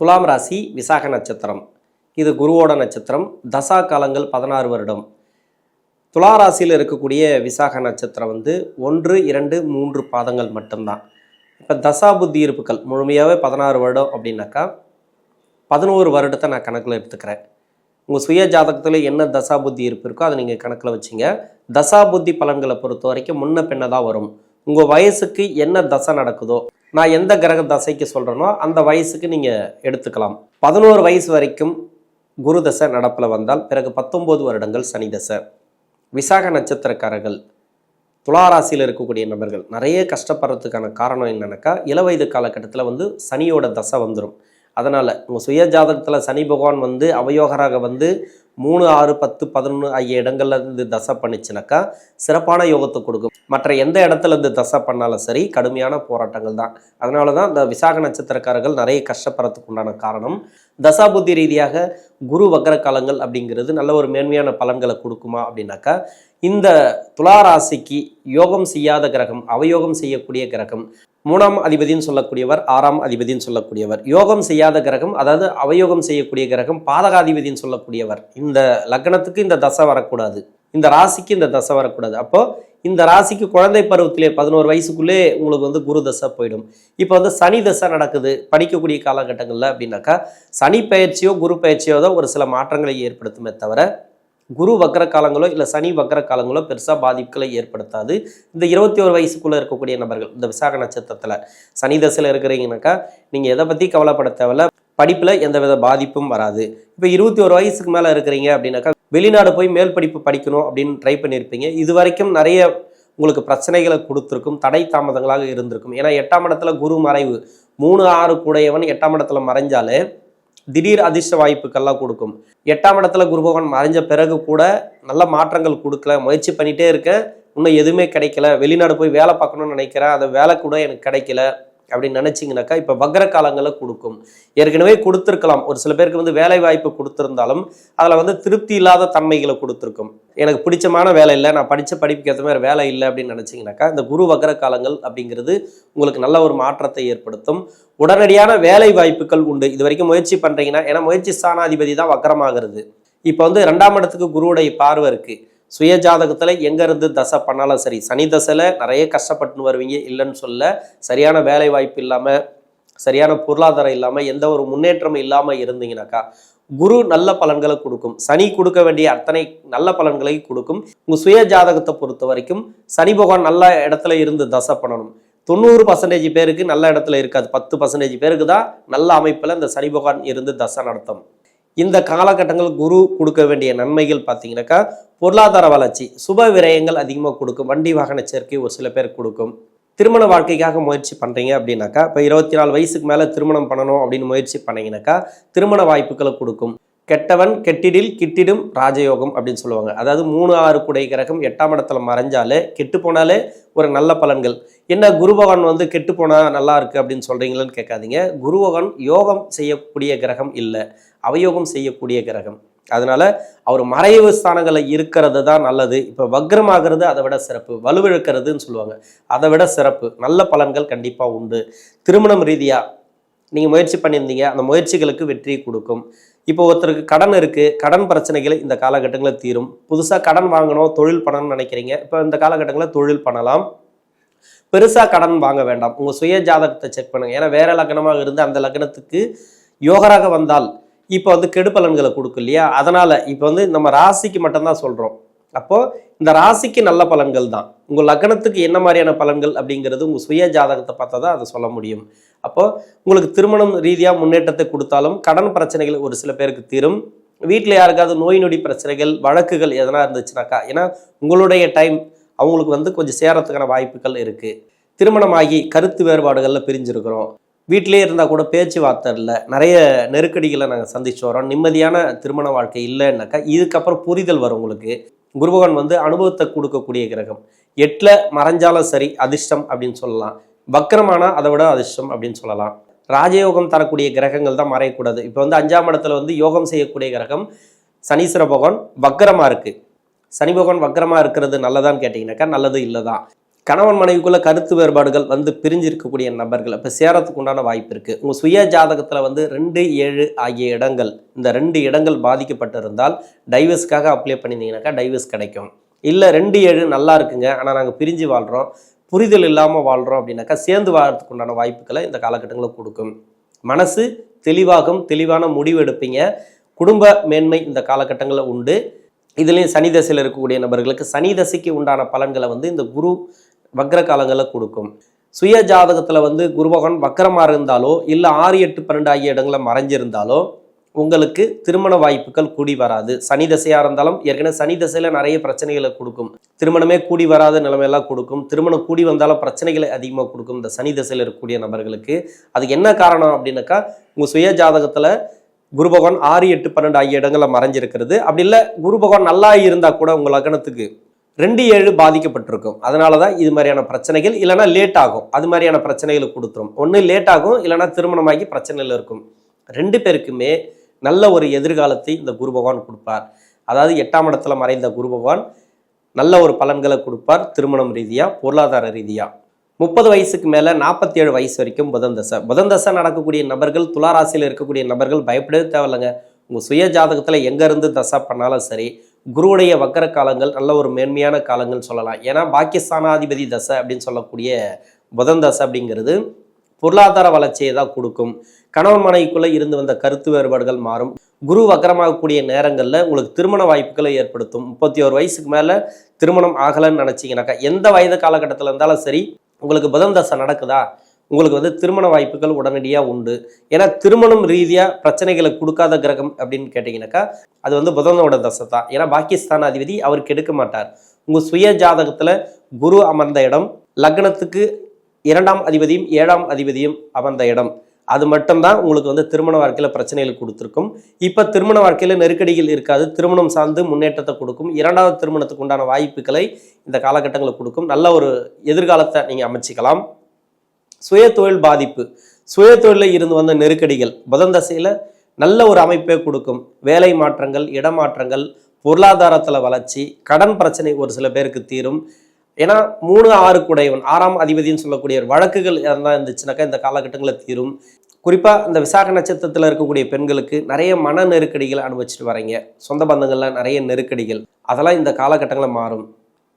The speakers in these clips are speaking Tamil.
துலாம் ராசி விசாக நட்சத்திரம். இது குருவோட நட்சத்திரம். தசா காலங்கள் பதினாறு வருடம். துலா ராசியில் இருக்கக்கூடிய விசாக நட்சத்திரம் வந்து ஒன்று இரண்டு மூன்று பாதங்கள் மட்டும்தான். இப்போ தசா புத்தி இருப்புகள் முழுமையாகவே பதினாறு வருடம் அப்படின்னாக்கா பதினோரு வருடத்தை நான் கணக்கில் எடுத்துக்கிறேன். உங்கள் சுய ஜாதகத்தில் என்ன தசா புத்தி இருப்பு இருக்கோ அதை நீங்கள் கணக்கில் வச்சிங்க. தசா புத்தி பலன்களை பொறுத்த வரைக்கும் முன்ன பின்ன தான் வரும். உங்கள் வயசுக்கு என்ன தசை நடக்குதோ நான் எந்த கிரக தசைக்கு சொல்கிறேனோ அந்த வயசுக்கு நீங்கள் எடுத்துக்கலாம். பதினோரு வயசு வரைக்கும் குரு தசை நடப்பில் வந்தால் பிறகு பத்தொம்போது வருடங்கள் சனி தசை. விசாக நட்சத்திரக்காரர்கள் துளாராசியில் இருக்கக்கூடிய நபர்கள் நிறைய கஷ்டப்படுறதுக்கான காரணம் என்னென்னாக்கா இளவயது காலகட்டத்தில் வந்து சனியோட தசை வந்துடும் அதனால் உங்கள் சுய ஜாதகத்தில் சனி பகவான் வந்து அவயோகராக வந்து மூணு ஆறு பத்து பதினொன்று ஆகிய இடங்கள்ல இருந்து தசை பண்ணிச்சுனாக்கா சிறப்பான யோகத்தை கொடுக்கும். மற்ற எந்த இடத்துல இருந்து தசை பண்ணாலும் சரி கடுமையான போராட்டங்கள் தான். அதனால தான் இந்த விசாக நட்சத்திரக்காரர்கள் நிறைய கஷ்டப்படுறதுக்கு உண்டான காரணம். தசாபுத்தி ரீதியாக குரு வக்கர காலங்கள் அப்படிங்கிறது நல்ல ஒரு மேன்மையான பலன்களை கொடுக்குமா அப்படின்னாக்கா இந்த துளாராசிக்கு யோகம் செய்யாத கிரகம் அவயோகம் செய்யக்கூடிய கிரகம் மூணாம் அதிபதின்னு சொல்லக்கூடியவர் ஆறாம் அதிபதின்னு சொல்லக்கூடியவர். யோகம் செய்யாத கிரகம் அதாவது அவயோகம் செய்யக்கூடிய கிரகம் பாதகாதிபதின்னு சொல்லக்கூடியவர். இந்த லக்னத்துக்கு இந்த தசை வரக்கூடாது. இந்த ராசிக்கு இந்த தசை வரக்கூடாது. அப்போ இந்த ராசிக்கு குழந்தை பருவத்திலே பதினோரு வயசுக்குள்ளே உங்களுக்கு வந்து குரு தசை போயிடும். இப்போ வந்து சனி தசை நடக்குது. படிக்கக்கூடிய காலகட்டங்களில் அப்படின்னாக்கா சனி பயிற்சியோ குரு பயிற்சியோ தான் ஒரு சில மாற்றங்களை ஏற்படுத்துமே தவிர குரு வக்கர காலங்களோ இல்லை சனி வக்கர காலங்களோ பெருசாக பாதிப்புகளை ஏற்படுத்தாது. இந்த இருபத்தி ஒரு வயசுக்குள்ளே இருக்கக்கூடிய நபர்கள் இந்த விசாக நட்சத்திரத்தில் சனி தசையில் இருக்கிறீங்கனாக்கா நீங்கள் எதை பற்றி கவலைப்பட தேவையில்ல? படிப்பில் எந்தவித பாதிப்பும் வராது. இப்போ இருபத்தி ஒரு வயசுக்கு மேலே இருக்கிறீங்க அப்படின்னாக்கா வெளிநாடு போய் மேல் படிப்பு படிக்கணும் அப்படின்னு ட்ரை பண்ணியிருப்பீங்க இது வரைக்கும் நிறைய உங்களுக்கு பிரச்சனைகளை கொடுத்துருக்கும் தடை தாமதங்களாக இருந்திருக்கும். ஏன்னா எட்டாம் இடத்துல குரு மறைவு மூணு ஆறு கூடையவன் எட்டாம் இடத்துல மறைஞ்சாலே திடீர் அதிர்ஷ்ட வாய்ப்புகள்லாம் கொடுக்கும். எட்டாம் இடத்துல குருபகவான் மறைஞ்ச பிறகு கூட நல்ல மாற்றங்கள் கொடுக்கல. முயற்சி பண்ணிட்டே இருக்கேன். இன்னும் எதுவுமே கிடைக்கல. வெளிநாடு போய் வேலை பார்க்கணும்னு நினைக்கிறேன். அந்த வேலை கூட எனக்கு கிடைக்கல. அப்படின்னு நினச்சிங்கனாக்கா இப்போ வக்ர காலங்களை கொடுக்கும். ஏற்கனவே கொடுத்துருக்கலாம். ஒரு சில பேருக்கு வந்து வேலை வாய்ப்பு கொடுத்துருந்தாலும் அதில் வந்து திருப்தி இல்லாத தன்மைகளை கொடுத்துருக்கும். எனக்கு பிடிச்சமான வேலை இல்லை நான் படித்த படிப்புக்கு ஏற்ற மாதிரி வேலை இல்லை அப்படின்னு நினச்சிங்கனாக்கா இந்த குரு வக்ர காலங்கள் அப்படிங்கிறது உங்களுக்கு நல்ல ஒரு மாற்றத்தை ஏற்படுத்தும். உடனடியான வேலை வாய்ப்புகள் உண்டு. இது வரைக்கும் முயற்சி பண்ணுறீங்கன்னா ஏன்னா முயற்சி ஸ்தானாதிபதி தான் வக்கரமாகிறது இப்போ வந்து ரெண்டாம் இடத்துக்கு குருவுடைய பார்வை இருக்குது சுய ஜாதகத்தில் எங்கேருந்து தசை பண்ணாலும் சரி சனி தசையில் நிறைய கஷ்டப்பட்டு வருவீங்க. இல்லைன்னு சொல்ல சரியான வேலை வாய்ப்பு இல்லாமல் சரியான பொருளாதாரம் இல்லாமல் எந்த ஒரு முன்னேற்றமும் இல்லாமல் இருந்தீங்கனாக்கா குரு நல்ல பலன்களை கொடுக்கும். சனி கொடுக்க வேண்டிய அத்தனை நல்ல பலன்களை கொடுக்கும். உங்கள் சுய ஜாதகத்தை பொறுத்த வரைக்கும் சனி பகவான் நல்ல இடத்துல இருந்து தசை பண்ணணும். தொண்ணூறு பர்சன்டேஜ் பேருக்கு நல்ல இடத்துல இருக்காது. பத்து பர்சன்டேஜ் பேருக்கு தான் நல்ல அமைப்பில் இந்த சனி பகவான் இருந்து தசை நடத்தும் இந்த காலகட்டங்கள் குரு கொடுக்க வேண்டிய நன்மைகள் பார்த்தீங்கன்னாக்கா பொருளாதார வளர்ச்சி சுப விரயங்கள் அதிகமாக கொடுக்கும் வண்டி வாகன சேர்க்கை ஒரு சில பேர் கொடுக்கும். திருமண வாழ்க்கைக்காக முயற்சி பண்ணுறீங்க அப்படின்னாக்கா இப்போ இருபத்தி நாலு வயசுக்கு மேலே திருமணம் பண்ணணும் அப்படின்னு முயற்சி பண்ணீங்கன்னாக்கா திருமண வாய்ப்புகளை கொடுக்கும். கெட்டவன் கெட்டிடில் கிட்டிடும் ராஜயோகம் அப்படின்னு சொல்லுவாங்க. அதாவது மூணு ஆறு குடை கிரகம் எட்டாம் இடத்துல மறைஞ்சாலே கெட்டு போனாலே ஒரு நல்ல பலன்கள். என்ன குரு பகவான் வந்து கெட்டு போனால் நல்லா இருக்கு அப்படின்னு சொல்கிறீங்களேன்னு கேட்காதீங்க. குரு பகவான் யோகம் செய்யக்கூடிய கிரகம் இல்லை. அவயோகம் செய்யக்கூடிய கிரகம். அதனால அவர் மறைவு ஸ்தானங்களில் இருக்கிறது தான் நல்லது. இப்போ வக்ரமாகிறது அதை விட சிறப்பு. வலுவிழக்கிறதுன்னு சொல்லுவாங்க. அதை விட சிறப்பு. நல்ல பலன்கள் கண்டிப்பாக உண்டு. திருமணம் ரீதியாக நீங்கள் முயற்சி பண்ணியிருந்தீங்க. அந்த முயற்சிகளுக்கு வெற்றி கொடுக்கும். இப்போ ஒருத்தருக்கு கடன் இருக்குது கடன் பிரச்சனைகள் இந்த காலகட்டங்களில் தீரும். புதுசாக கடன் வாங்கணும் தொழில் பண்ணணும்னு நினைக்கிறீங்க. இப்போ இந்த காலகட்டங்களில் தொழில் பண்ணலாம். பெருசாக கடன் வாங்க வேண்டாம். உங்கள் சுய ஜாதகத்தை செக் பண்ணுங்கள் ஏன்னா வேறு லக்னமாக இருந்து அந்த லக்னத்துக்கு யோகராக வந்தால் இப்போ வந்து கெடுபலன்களை கொடுக்கும் இல்லையா? அதனால் இப்போ வந்து நம்ம ராசிக்கு மட்டும்தான் சொல்கிறோம் அப்போது இந்த ராசிக்கு நல்ல பலன்கள் தான். உங்கள் லக்னத்துக்கு என்ன மாதிரியான பலன்கள் அப்படிங்கிறது உங்கள் சுய ஜாதகத்தை பார்த்தா தான் அதை சொல்ல முடியும். அப்போது உங்களுக்கு திருமணம் ரீதியாக முன்னேற்றத்தை கொடுத்தாலும் கடன் பிரச்சனைகள் ஒரு சில பேருக்கு தீரும். வீட்டில் யாருக்காவது நோய் நொடி பிரச்சனைகள் வழக்குகள் எதனா இருந்துச்சுனாக்கா ஏன்னா உங்களுடைய டைம் அவங்களுக்கு வந்து கொஞ்சம் சேரத்துக்கான வாய்ப்புகள் இருக்குது திருமணமாகி கருத்து வேறுபாடுகளில் பிரிஞ்சிருக்கிறோம். வீட்டிலே இருந்தால் கூட பேச்சுவார்த்தை இல்லை. நிறைய நெருக்கடிகளை நாங்கள் சந்திச்சு வரோம் நிம்மதியான திருமண வாழ்க்கை இல்லைன்னாக்கா இதுக்கப்புறம் புரிதல் வரும் உங்களுக்கு. குருபகவான் வந்து அனுபவத்தை கொடுக்கக்கூடிய கிரகம். எட்டில் மறைஞ்சாலும் சரி அதிர்ஷ்டம் அப்படின்னு சொல்லலாம். வக்கரமானா அதை விட அதிர்ஷ்டம் அப்படின்னு சொல்லலாம். ராஜயோகம் தரக்கூடிய கிரகங்கள் தான் மறையக்கூடாது இப்போ வந்து அஞ்சாம் இடத்துல வந்து யோகம் செய்யக்கூடிய கிரகம் சனீஸ்வர பகவான் வக்கரமாக இருக்குது சனி பகவான் வக்கரமாக இருக்கிறது நல்லதான்னு கேட்டிங்கனாக்கா நல்லது இல்லை தான் கணவன் மனைவிக்குள்ள கருத்து வேறுபாடுகள் வந்து பிரிஞ்சிருக்கக்கூடிய நபர்கள். இப்போ சேரத்துக்கு உண்டான வாய்ப்பு இருக்குது உங்கள் சுய ஜாதகத்தில் வந்து ரெண்டு ஏழு ஆகிய இடங்கள் இந்த ரெண்டு இடங்கள் பாதிக்கப்பட்டிருந்தால் டைவர்ஸ்க்காக அப்ளை பண்ணியிருந்தீங்கன்னாக்கா டைவர்ஸ் கிடைக்கும். இல்லை ரெண்டு ஏழு நல்லா இருக்குங்க. ஆனால் நாங்கள் பிரிஞ்சு வாழ்கிறோம் புரிதல் இல்லாமல் வாழ்கிறோம் அப்படின்னாக்கா சேர்ந்து வாழறதுக்கு உண்டான வாய்ப்புகளை இந்த காலகட்டங்களில் கொடுக்கும். மனசு தெளிவாகும் தெளிவான முடிவு எடுப்பீங்க. குடும்ப மேன்மை இந்த காலகட்டங்களில் உண்டு. இதுலேயும் சனி தசையில் இருக்கக்கூடிய நபர்களுக்கு சனி தசைக்கு உண்டான பலன்களை வந்து இந்த குரு வக்ர காலங்களில் கொடுக்கும். சுய ஜாதகத்தில் வந்து குருபகவான் வக்கரமாக இருந்தாலோ இல்லை ஆறு எட்டு பன்னெண்டு ஆகிய இடங்களில் மறைஞ்சிருந்தாலோ உங்களுக்கு திருமண வாய்ப்புகள் கூடி வராது. சனி தசையாக இருந்தாலும் ஏற்கனவே சனி தசையில் நிறைய பிரச்சனைகளை கொடுக்கும். திருமணமே கூடி வராத நிலைமையெல்லாம் கொடுக்கும். திருமணம் கூடி வந்தாலும் பிரச்சனைகளை அதிகமாக கொடுக்கும் இந்த சனி தசையில் இருக்கக்கூடிய நபர்களுக்கு. அதுக்கு என்ன காரணம் அப்படின்னாக்கா உங்கள் சுய ஜாதகத்தில் குரு பகவான் ஆறு எட்டு பன்னெண்டு ஆகிய இடங்களில் மறைஞ்சிருக்கிறது. அப்படி இல்லை குரு பகவான் நல்லா இருந்தால் கூட உங்கள் லக்னத்துக்கு ரெண்டு ஏழு பாதிக்கப்பட்டிருக்கும். அதனால தான் இது மாதிரியான பிரச்சனைகள் இல்லைனா லேட் ஆகும். அது மாதிரியான பிரச்சனைகளை கொடுத்துரும். ஒன்று லேட் ஆகும் இல்லைன்னா திருமணமாகி பிரச்சனைகள் இருக்கும். ரெண்டு பேருக்குமே நல்ல ஒரு எதிர்காலத்தை இந்த குரு பகவான் கொடுப்பார். அதாவது எட்டாம் இடத்துல மறைந்த குரு பகவான் நல்ல ஒரு பலன்களை கொடுப்பார் திருமணம் ரீதியாக பொருளாதார ரீதியாக முப்பது வயசுக்கு மேலே நாற்பத்தி ஏழு வயசு வரைக்கும் புதன் தசை. புதன் தசை நடக்கக்கூடிய நபர்கள் துளாராசியில் இருக்கக்கூடிய நபர்கள் பயப்படவே தேவையில்லைங்க. உங்கள் சுய ஜாதகத்தில் எங்கேருந்து தசை பண்ணாலும் சரி குருவுடைய வக்கர காலங்கள் நல்ல ஒரு மேன்மையான காலங்கள் சொல்லலாம். ஏன்னா பாகிஸ்தானாதிபதி தசை அப்படின்னு சொல்லக்கூடிய புதன் தசை அப்படிங்கிறது பொருளாதார வளர்ச்சியை தான் கொடுக்கும். கணவன் மனைவிக்குள்ளே இருந்து வந்த கருத்து வேறுபாடுகள் மாறும். குரு வக்கரமாகக்கூடிய நேரங்களில் உங்களுக்கு திருமண வாய்ப்புகளை ஏற்படுத்தும். முப்பத்தி ஒரு வயசுக்கு மேலே திருமணம் ஆகலைன்னு நினச்சிங்கனாக்கா எந்த வயது காலகட்டத்தில் இருந்தாலும் சரி உங்களுக்கு புதன் தசை நடக்குதா? உங்களுக்கு வந்து திருமண வாய்ப்புகள் உடனடியாக உண்டு. ஏன்னா திருமணம் ரீதியாக பிரச்சனைகளை கொடுக்காத கிரகம் அப்படின்னு கேட்டிங்கனாக்கா அது வந்து புதனோட தசை தான். ஏன்னா பாகிஸ்தான் அதிபதி அவர் கெடுக்க மாட்டார். உங்கள் சுய ஜாதகத்தில் குரு அமர்ந்த இடம் லக்னத்துக்கு இரண்டாம் அதிபதியும் ஏழாம் அதிபதியும் அமர்ந்த இடம். அது மட்டும்தான் உங்களுக்கு வந்து திருமண வாழ்க்கையில் பிரச்சனைகள் கொடுத்துருக்கும். இப்போ திருமண வாழ்க்கையில் நெருக்கடிகள் இருக்காது. திருமணம் சார்ந்து முன்னேற்றத்தை கொடுக்கும். இரண்டாவது திருமணத்துக்கு உண்டான வாய்ப்புகளை இந்த காலகட்டங்களை கொடுக்கும். நல்ல ஒரு எதிர்காலத்தை நீங்கள் அமைச்சிக்கலாம். சுய தொழில் பாதிப்பு. சுய தொழிலில் இருந்து வந்த நெருக்கடிகள். புதன் தசையில் நல்ல ஒரு அமைப்பை கொடுக்கும். வேலை மாற்றங்கள் இடமாற்றங்கள் பொருளாதாரத்தில் வளர்ச்சி கடன் பிரச்சனை ஒரு சில பேருக்கு தீரும். ஏன்னா மூணு ஆறு குடையவன் ஆறாம் அதிபதினு சொல்லக்கூடிய வழக்குகள் எதனா இருந்துச்சுனாக்கா இந்த காலகட்டங்களில் தீரும். குறிப்பாக இந்த விசாக நட்சத்திரத்தில் இருக்கக்கூடிய பெண்களுக்கு நிறைய மன நெருக்கடிகள் அனுபவிச்சுட்டு வரீங்க சொந்த பந்தங்களில் நிறைய நெருக்கடிகள். அதெல்லாம் இந்த காலகட்டங்களில் மாறும்.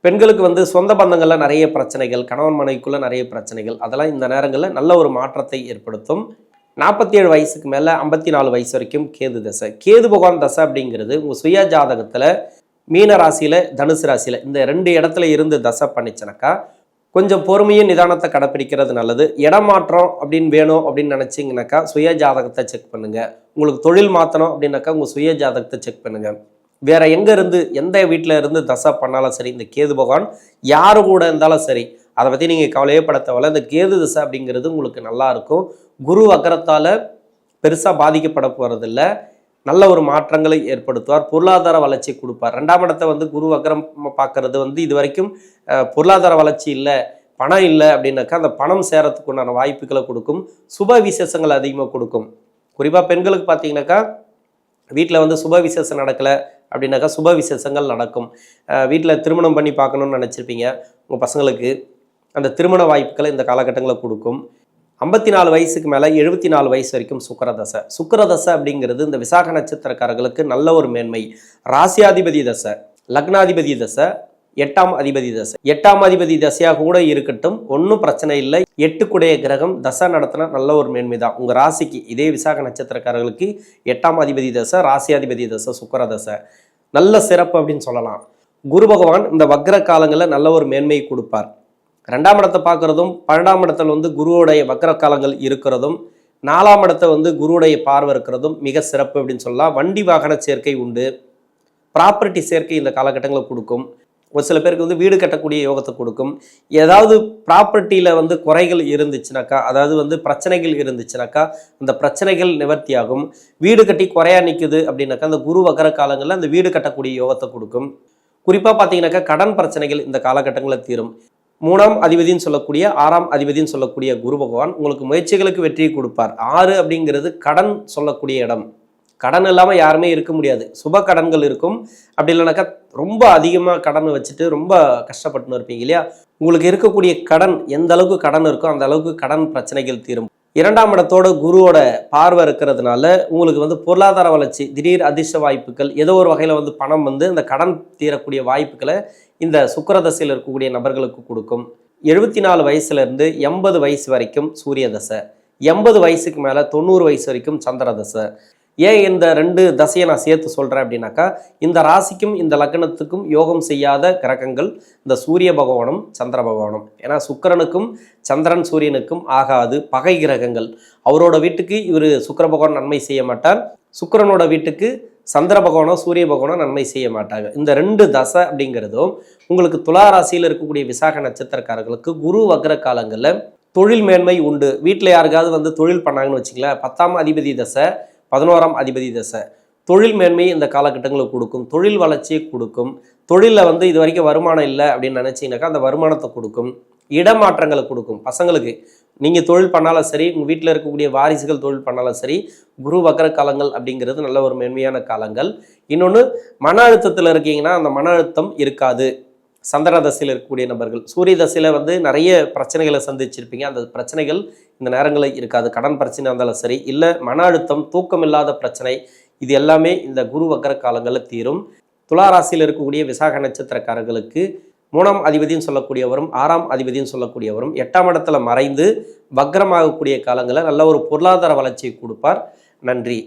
பெண்களுக்கு வந்து சொந்த பந்தங்களில் நிறைய பிரச்சனைகள் கணவன் மனைவிக்குள்ளே நிறைய பிரச்சனைகள் அதெல்லாம் இந்த நேரங்களில் நல்ல ஒரு மாற்றத்தை ஏற்படுத்தும். நாற்பத்தி ஏழு வயசுக்கு மேலே ஐம்பத்தி நாலு வயசு வரைக்கும் கேது தசை. கேது பகவான் தசை அப்படிங்கிறது உங்கள் சுய ஜாதகத்தில் மீன ராசியில் தனுசு ராசியில் இந்த ரெண்டு இடத்துல இருந்து தசை பண்ணிச்சுனாக்கா கொஞ்சம் பொறுமையும் நிதானத்தை கடைப்பிடிக்கிறது நல்லது. இடம் மாற்றம் அப்படின்னு வேணும் அப்படின்னு நினச்சிங்கனாக்கா சுய ஜாதகத்தை செக் பண்ணுங்கள் உங்களுக்கு தொழில் மாற்றணும் அப்படின்னாக்கா உங்கள் சுய ஜாதகத்தை செக் பண்ணுங்கள் வேற எங்கேருந்து எந்த வீட்டில் இருந்து தசை பண்ணாலும் சரி இந்த கேது பகவான் யார் கூட இருந்தாலும் சரி அதை பற்றி நீங்கள் கவலையே படத்தவளை இந்த கேது தசை அப்படிங்கிறது உங்களுக்கு நல்லாயிருக்கும் குரு அக்கரத்தால் பெருசாக பாதிக்கப்பட போகிறதில்ல நல்ல ஒரு மாற்றங்களை ஏற்படுத்துவார். பொருளாதார வளர்ச்சி கொடுப்பார். ரெண்டாம் இடத்தை வந்து குரு வக்ரம் பார்க்கறது வந்து இது வரைக்கும் பொருளாதார வளர்ச்சி இல்லை பணம் இல்லை அப்படின்னாக்கா அந்த பணம் சேரத்துக்கு உண்டான வாய்ப்புகளை கொடுக்கும். சுப விசேஷங்கள் அதிகமாக கொடுக்கும். குறிப்பாக பெண்களுக்கு பார்த்தீங்கன்னாக்கா வீட்டில் வந்து சுப விசேஷம் நடக்கலை அப்படின்னாக்கா சுப விசேஷங்கள் நடக்கும். வீட்டில் திருமணம் பண்ணி பார்க்கணும்னு நினச்சிருப்பீங்க. உங்கள் பசங்களுக்கு அந்த திருமண வாய்ப்புகளை இந்த காலகட்டங்களை கொடுக்கும். ஐம்பத்தி நாலு வயசுக்கு மேலே எழுபத்தி நாலு வயசு வரைக்கும் சுக்கரதசை. சுக்கரதசை அப்படிங்கிறது இந்த விசாக நட்சத்திரக்காரர்களுக்கு நல்ல ஒரு மேன்மை. ராசியாதிபதி தசை லக்னாதிபதி தசை எட்டாம் அதிபதி தசை. எட்டாம் அதிபதி தசையாக கூட இருக்கட்டும் ஒன்றும் பிரச்சனை இல்லை. எட்டுக்குடைய கிரகம் தசை நடத்தினா நல்ல ஒரு மேன்மை தான். உங்கள் ராசிக்கு இதே விசாக நட்சத்திரக்காரர்களுக்கு எட்டாம் அதிபதி தசை ராசியாதிபதி தசை சுக்கரதசை. நல்ல சிறப்பு அப்படின்னு சொல்லலாம். குரு பகவான் இந்த வக்ர காலங்களில் நல்ல ஒரு மேன்மையை கொடுப்பார். ரெண்டாம் இடத்தை பார்க்குறதும் பன்னெண்டாம் இடத்துல வந்து குருவுடைய வக்ர காலங்கள் இருக்கிறதும் நாலாம் இடத்தை வந்து குருவுடைய பார்வை இருக்கிறதும் மிக சிறப்பு அப்படின்னு சொல்லலாம். வண்டி வாகன சேர்க்கை உண்டு. ப்ராப்பர்ட்டி சேர்க்கை இந்த காலகட்டங்களில் கொடுக்கும். ஒரு சில பேருக்கு வந்து வீடு கட்டக்கூடிய யோகத்தை கொடுக்கும். ஏதாவது ப்ராப்பர்ட்டியில் வந்து குறைகள் இருந்துச்சுனாக்கா அதாவது வந்து பிரச்சனைகள் இருந்துச்சுனாக்கா அந்த பிரச்சனைகள் நிவர்த்தியாகும். வீடு கட்டி குறையா நிற்குது அப்படின்னாக்கா அந்த குரு வக்கர காலங்களில் அந்த வீடு கட்டக்கூடிய யோகத்தை கொடுக்கும். குறிப்பாக பார்த்தீங்கன்னாக்கா கடன் பிரச்சனைகள் இந்த காலகட்டங்களில் தீரும். மூணாம் அதிபதின்னு சொல்லக்கூடிய ஆறாம் அதிபதின்னு சொல்லக்கூடிய குரு பகவான் உங்களுக்கு முயற்சிகளுக்கு வெற்றியை கொடுப்பார். ஆறு அப்படிங்கிறது கடன் சொல்லக்கூடிய இடம். கடன் இல்லாமல் யாருமே இருக்க முடியாது. சுப கடன்கள் இருக்கும். அப்படி இல்லைனாக்கா ரொம்ப அதிகமாக கடன் வச்சுட்டு ரொம்ப கஷ்டப்பட்டுன்னு இருப்பீங்க இல்லையா? உங்களுக்கு இருக்கக்கூடிய கடன் எந்த அளவுக்கு கடன் இருக்கோ அந்த அளவுக்கு கடன் பிரச்சனைகள் தீரும். இரண்டாம் இடத்தோட குருவோட பார்வை இருக்கிறதுனால உங்களுக்கு வந்து பொருளாதார வளர்ச்சி திடீர் அதிர்ஷ்ட வாய்ப்புகள் ஏதோ ஒரு வகையில் வந்து பணம் வந்து இந்த கடன் தீரக்கூடிய வாய்ப்புகளை இந்த சுக்கரதசையில் இருக்கக்கூடிய நபர்களுக்கு கொடுக்கும். எழுபத்தி நாலு வயசுலேருந்து எண்பது வயசு வரைக்கும் சூரிய தசை. எண்பது வயசுக்கு மேலே தொண்ணூறு வயசு வரைக்கும் சந்திர தசை. ஏன் இந்த ரெண்டு தசையை நான் சேர்த்து சொல்கிறேன் அப்படின்னாக்கா இந்த ராசிக்கும் இந்த லக்னத்துக்கும் யோகம் செய்யாத கிரகங்கள் இந்த சூரிய பகவானும் சந்திர பகவானும். ஏன்னா சுக்கிரனுக்கும் சந்திரன் சூரியனுக்கும் ஆகாது பகை கிரகங்கள். அவரோட வீட்டுக்கு இவர் சுக்கர பகவான் நன்மை செய்ய மாட்டார். சுக்கரனோட வீட்டுக்கு சந்திர பகவானோ சூரிய பகவானோ நன்மை செய்ய மாட்டாங்க. இந்த ரெண்டு தசை அப்படிங்கிறதும் உங்களுக்கு துலா ராசியில் இருக்கக்கூடிய விசாக நட்சத்திரக்காரர்களுக்கு குரு வக்ர காலங்களில் தொழில் மேன்மை உண்டு. வீட்டில் யாருக்காவது வந்து தொழில் பண்ணாங்கன்னு வச்சுங்களேன் பத்தாம் அதிபதி தசை பதினோராம் அதிபதி தசை. தொழில் மேன்மையை இந்த காலகட்டங்களுக்கு கொடுக்கும். தொழில் வளர்ச்சியை கொடுக்கும். தொழிலில் வந்து இது வரைக்கும் வருமானம் இல்லை அப்படின்னு நினச்சிங்கனாக்கா அந்த வருமானத்தை கொடுக்கும். இடமாற்றங்களை கொடுக்கும். பசங்களுக்கு நீங்கள் தொழில் பண்ணாலும் சரி உங்கள் வீட்டில் இருக்கக்கூடிய வாரிசுகள் தொழில் பண்ணாலும் சரி குரு வக்கர காலங்கள் அப்படிங்கிறது நல்ல ஒரு மேன்மையான காலங்கள். இன்னொன்று மன அழுத்தத்தில் இருக்கீங்கன்னா அந்த மன அழுத்தம் இருக்காது. சந்திர தசையில் இருக்கக்கூடிய நபர்கள். சூரிய தசையில் வந்து நிறைய பிரச்சனைகளை சந்திச்சிருப்பீங்க. அந்த பிரச்சனைகள் இந்த நேரங்களில் இருக்காது. கடன் பிரச்சனை இருந்தாலும் சரி இல்லை மன அழுத்தம் தூக்கம் இல்லாத பிரச்சனை இது எல்லாமே இந்த குரு வக்கர காலங்களில் தீரும். துளாராசியில் இருக்கக்கூடிய விசாக நட்சத்திரக்காரர்களுக்கு மூணாம் அதிபதின்னு சொல்லக்கூடியவரும் ஆறாம் அதிபதின்னு சொல்லக்கூடியவரும் எட்டாம் இடத்துல மறைந்து வக்ரமாகக்கூடிய காலங்களில் நல்ல ஒரு பொருளாதார வளர்ச்சியை கொடுப்பார். நன்றி.